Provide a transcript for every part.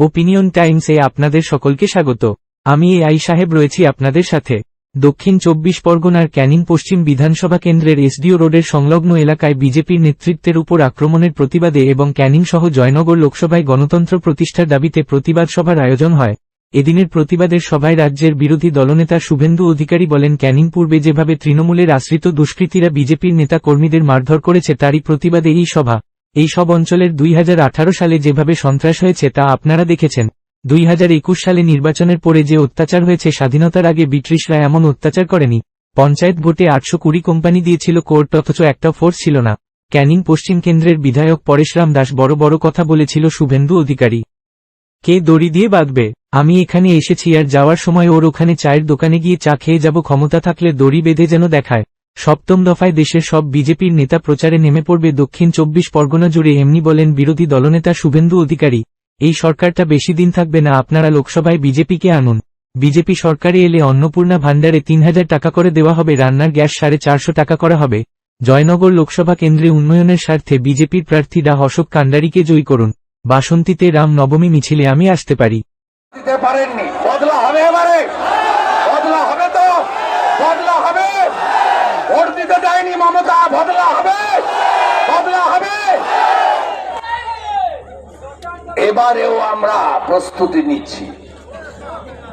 Opinion টাইমসে আপনাদের সকলকে স্বাগত। আমি এ আই সাহেব রয়েছি আপনাদের সাথে। দক্ষিণ চব্বিশ পরগনার ক্যানিং পশ্চিম বিধানসভা কেন্দ্রের এসডিও রোডের সংলগ্ন এলাকায় বিজেপির নেতৃত্বের উপর আক্রমণের প্রতিবাদে এবং ক্যানিং সহ জয়নগর লোকসভায় গণতন্ত্র প্রতিষ্ঠার দাবিতে প্রতিবাদ সভার আয়োজন হয়। এদিনের প্রতিবাদের সভায় রাজ্যের বিরোধী দলনেতা শুভেন্দু অধিকারী বলেন, ক্যানিং পূর্বে যেভাবে তৃণমূলের আশ্রিত দুষ্কৃতীরা বিজেপির নেতা কর্মীদের মারধর করেছে, তারই প্রতিবাদে এই সভা এই সব অঞ্চলের দুই হাজার আঠারো সালে যেভাবে সন্ত্রাস হয়েছে তা আপনারা দেখেছেন। দুই হাজার একুশ সালে নির্বাচনের পরে যে অত্যাচার হয়েছে স্বাধীনতার আগে ব্রিটিশরা এমন অত্যাচার করেনি। পঞ্চায়েত ভোটে আটশো কুড়ি কোম্পানি দিয়েছিল কোর্ট, অথচ একটা ফোর্স ছিল না। ক্যানিং পশ্চিম কেন্দ্রের বিধায়ক পরেশরাম দাস বড় বড় কথা বলেছিল শুভেন্দু অধিকারী। কে দড়ি দিয়ে বাঁধবে? আমি এখানে এসেছি আর যাওয়ার সময় ওর ওখানে চায়ের দোকানে গিয়ে চা খেয়ে যাব, ক্ষমতা থাকলে দড়ি বেঁধে যেন দেখায়। সপ্তম দফায় দেশের সব বিজেপির নেতা প্রচারে নেমে পড়বে দক্ষিণ চব্বিশ পরগনা জুড়ে এমনি বলেন বিরোধী দলনেতা শুভেন্দু অধিকারী। এই সরকারটা বেশি দিন থাকবে না, আপনারা লোকসভায় বিজেপিকে আনুন। বিজেপি সরকারে এলে অন্নপূর্ণা ভাণ্ডারে তিন হাজার টাকা করে দেওয়া হবে, রান্নার গ্যাস সাড়ে চারশো টাকা করা হবে। জয়নগর লোকসভা কেন্দ্রে উন্নয়নের স্বার্থে বিজেপির প্রার্থী ডা অশোক কান্ডারিকে জয়ী করুন। বাসন্তীতে রাম নবমী মিছিলে আমি আসতে পারি। পারেননি বদলা হবে এবারে বদলা হবে তো বদলা হবে ভোট দেয়নি মমতা বদলা হবে। বদলা হবে। এবারেও আমরা প্রস্তুতি নিচ্ছি।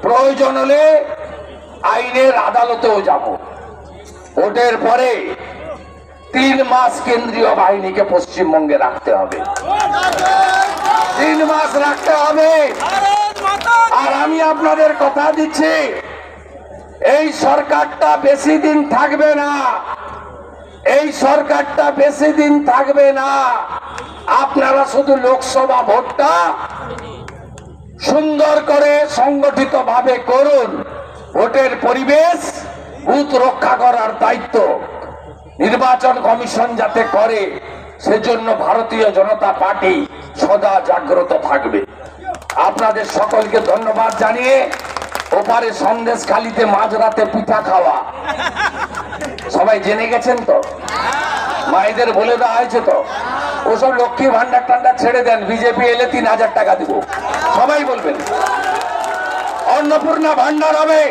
প্রয়োজন হলে আইনের আদালতেও যাব। ভোটের পরে তিন মাস কেন্দ্রীয় বাহিনীকে পশ্চিমবঙ্গে রাখতে হবে। তিন মাস রাখতে হবে। আর আমি আপনাদের কথা দিচ্ছি, এই সরকারটা বেশি দিন থাকবে না। এই সরকারটা বেশি দিন থাকবে না। আপনারা শুধু লোকসভা ভোটটা সুন্দর করে সংগঠিত ভাবে করুন। ভোটের পরিবেশ, বুথ রক্ষা করার দায়িত্ব। নির্বাচন কমিশন যাতে করে, সেজন্য ভারতীয় জনতা পার্টি সদা জাগ্রত থাকবে। আপনাদের সকলকে ধন্যবাদ জানিয়ে ওপারে সন্দেশ খালিতে মাঝরাতে পিঠা খাওয়া। সবাই জেনে গেছেন তো? মায়েদের বলে দেওয়া হয়েছে তো। ওসব লক্ষ্মী ভান্ডার টান্ডার ছেড়ে দেন বিজেপি এলে তিন হাজার টাকা দিব। সবাই বলবেন। অন্নপূর্ণা ভান্ডার হবে,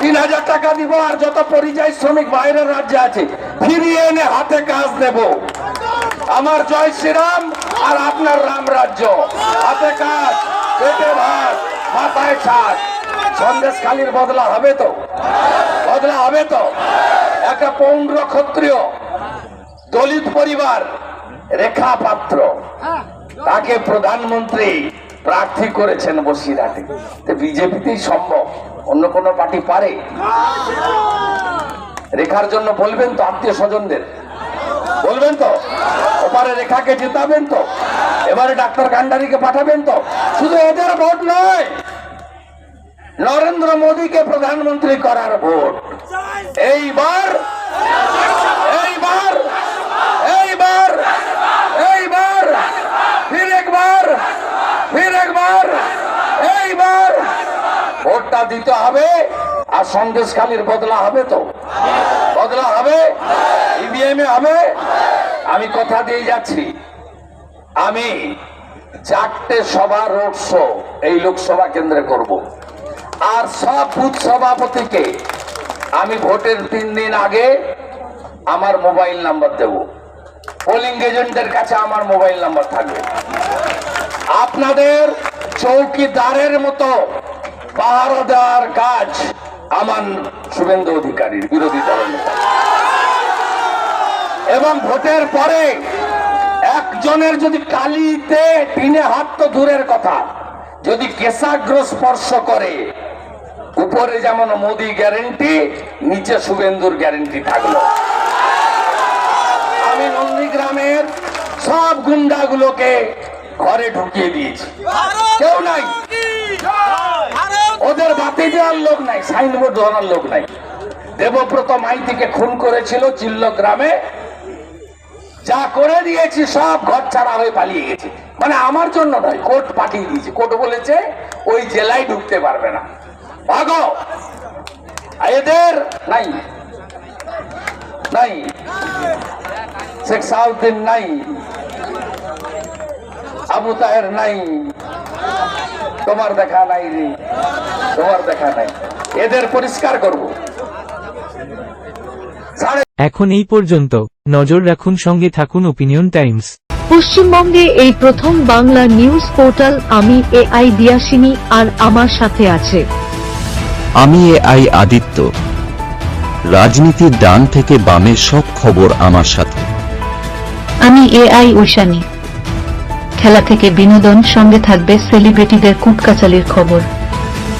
তিন হাজার টাকা দিব, আর যত পরিযায়ী শ্রমিক বাইরের রাজ্যে আছে, ফিরিয়ে এনে হাতে কাজ দেব আমার জয় শ্রীরাম, আর আপনার রাম রাজ্য। হাতে কাজ, পেটে ভাত, মাথায় ছাদ। সন্দেশ খালির বদলা হবে তো? বদলা হবে তো? একটা পৌন্ড ক্ষত্রিয় দলিত পরিবার রেখা পাত্র তাকে প্রধানমন্ত্রী প্রার্থী করেছেন বসিরহাটে। তো বিজেপিতেই সম্ভব অন্য কোন পার্টি পারে? রেখার জন্য বলবেন তো আত্মীয় স্বজনদের। বলবেন তো ওপারে রেখাকে জেতাবেন তো এবারে ডাক্তার কান্ডারিকে পাঠাবেন তো। শুধু এদের ভোট নয় নরেন্দ্র মোদীকে প্রধানমন্ত্রী করার ভোট। এইবার এইবার এইবার ফির একবার ফির একবার এইবার ভোটটা দিতে হবে, আর সন্দেশখালীর বদলা হবে তো। বদলা হবে, ইভিএম এ হবে। আমি কথা দিয়ে যাচ্ছি। আমি চারটে সভা, রোড শো এই লোকসভা কেন্দ্রে করব। আর সব বুথ সভাপতিকে আমি ভোটের তিন দিন আগে আমার মোবাইল নাম্বার দেব। পোলিং এজেন্টের কাছে আমার মোবাইল নাম্বার থাকবে। আপনাদের চৌকিদারের মতো পাহারা দেওয়ার কাজ আমার শুভেন্দু অধিকারীর বিরোধী দলের নেতা। এবং ভোটের পরে একজনের যদি কালিতে টিনে হাত তো দূরের কথা যদি কেশাগ্র স্পর্শ করে উপরে যেমন মোদি গ্যারেন্টি নিচে শুভেন্দুর গ্যারেন্টি থাকল। আমি নন্দীগ্রামের সব গুন্ডাগুলোকে ঘরে ঢুকিয়ে দিয়েছি। কেউ নাই। ওদের বাতি দেওয়ার লোক নাই, সাইনবোর্ড ধরার লোক নাই। দেবব্রত মাইতিকে খুন করেছিল চিল্ল গ্রামে। যা করে দিয়েছি, সব ঘর ছাড়া হয়ে পালিয়ে গেছে। মানে আমার জন্য নয়, কোর্ট পাঠিয়ে দিয়েছে। কোর্ট বলেছে, ওই জেলায় ঢুকতে পারবে না। ভাগো! এদের নাই। নাই। শেখ সাউদ্দিন নাই। আবু তাহের নাই। তোমার দেখা নাই রে। তোমার দেখা নাই। এদের পরিষ্কার করব। এখন এই পর্যন্ত। নজর রাখুন সঙ্গে থাকুন ওপিনিয়ন টাইমস পশ্চিমবঙ্গে এই প্রথম বাংলা নিউজ পোর্টাল আমি এ আই দিয়াসিনী আর আমার সাথে আছে। আমি এ আই আদিত্য। রাজনীতির ডান থেকে বামের সব খবর আমার সাথে। আমি এ আই ঐশানী। খেলা থেকে বিনোদন সঙ্গে থাকবে সেলিব্রিটিদের কুটকাচালির খবর।